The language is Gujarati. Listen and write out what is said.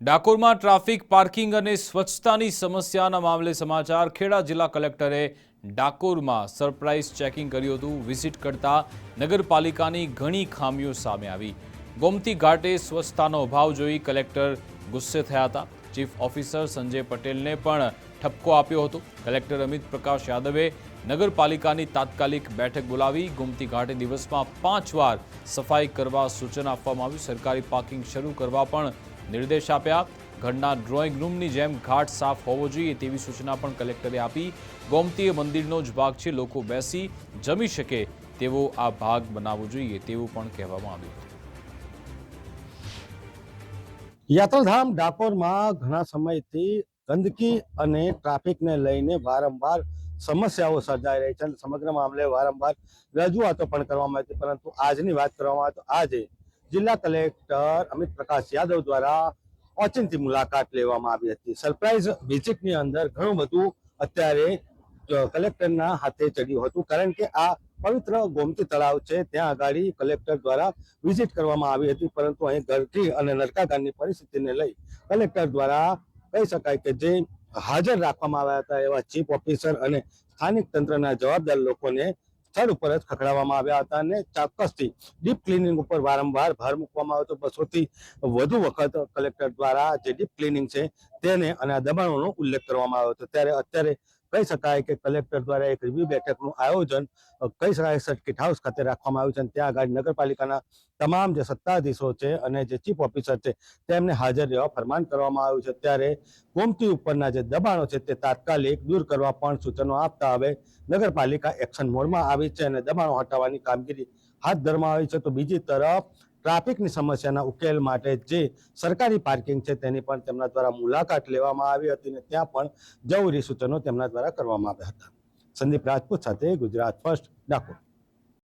ડાકોરમાં ટ્રાફિક, પાર્કિંગ અને સ્વચ્છતાની સમસ્યાના મામલે સમાચાર. ખેડા જિલ્લા કલેક્ટરે ડાકોરમાં સરપ્રાઇઝ ચેકિંગ કર્યું હતું. વિઝિટ કરતા નગરપાલિકાની ઘણી ખામીઓ સામે આવી. ગોમતી ઘાટે સ્વચ્છતાનો અભાવ જોઈ કલેક્ટર ગુસ્સે થયા હતા. ચીફ ઓફિસર સંજય પટેલને પણ ઠપકો આપ્યો હતો. કલેક્ટર અમિત પ્રકાશ યાદવે નગરપાલિકાની તાત્કાલિક બેઠક બોલાવી. ગોમતી ઘાટે દિવસમાં પાંચ વાર સફાઈ કરવા સૂચન આપવામાં આવ્યું સરકારી પાર્કિંગ શરૂ કરવા પણ નિર્દેશ આપ્યા. ઘરના ડ્રોઈંગ રૂમની જેમ ઘાટ સાફ હોવો જોઈએ તેવી સૂચના પણ કલેક્ટરે આપી. ગોમતીય મંદિરનો જ ભાગ છે, લોકો બેસી જમી શકે તેવો આ ભાગ બનાવવો જોઈએ તેવું પણ કહેવામાં આવ્યું યાત્રાધામ ડાકોરમાં ઘણા સમયથી ગંદકી અને ટ્રાફિકને લઈને વારંવાર સમસ્યાઓ સર્જાઈ રહી છે અને સમગ્ર મામલે વારંવાર રજૂઆતો પણ કરવામાં આવી હતી. પરંતુ આજની વાત કરવામાં આવે તો આજે જિલ્લા કલેક્ટર અમિત પ્રકાશ યાદવ દ્વારા ઓચિંતી મુલાકાત લેવામાં આવી હતી. સરપ્રાઇઝ વિઝિટની અંદર ઘણું બધું અત્યારે કલેક્ટરના હાથે ચડ્યું હતું. કારણ કે આ પવિત્ર ગોમતી તળાવ છે, ત્યાં આગળ કલેક્ટર દ્વારા વિઝિટ કરવામાં આવી હતી. પરંતુ અહીં ગરકી અને નરકાગારની પરિસ્થિતિને લઈ કલેક્ટર દ્વારા કહી શકાય કે જે હાજર રાખવામાં આવ્યા હતા એવા ચીફ ઓફિસર અને સ્થાનિક તંત્રના જવાબદાર લોકોને સ્થળ ઉપર જ ખખડાવવામાં આવ્યા હતા અને ચોક્કસથી ડીપ ક્લિનિંગ ઉપર વારંવાર ભાર મૂકવામાં આવ્યો હતો. બસોથી વધુ વખત કલેક્ટર દ્વારા જે ડીપ ક્લિનિંગ છે તેને અને આ દબાણોનો ઉલ્લેખ કરવામાં આવ્યો હતો. ત્યારે અત્યારે કહી શકાય કે કલેક્ટર દ્વારા એક રિવ્યુ બેઠકનું આયોજન કહી શકાય સર્કિટ હાઉસ ખાતે રાખવામાં આવ્યું છે અને ત્યાં આગળ નગરપાલિકાના તમામ જે સત્તાધીશો છે અને જે ચીફ ઓફિસર છે, તેમને હાજર રહેવા ફરમાન કરવામાં આવ્યું છે. ત્યારે ગોમતી ઉપરના જે દબાણો છે તે તાત્કાલિક દૂર કરવા પણ સૂચનો આપતા હવે નગરપાલિકા એક્શન મોડમાં આવી છે અને દબાણો હટાવવાની કામગીરી હાથ ધરવામાં આવી છે. તો બીજી તરફ ટ્રાફિકની સમસ્યાના ઉકેલ માટે જે સરકારી પાર્કિંગ છે તેની પણ તેમના દ્વારા મુલાકાત લેવામાં આવી હતી અને ત્યાં પણ જરૂરી સૂચનો તેમના દ્વારા કરવામાં આવ્યા હતા. સંદીપ રાજપૂત સાથે ગુજરાત ફર્સ્ટ ડાકોર.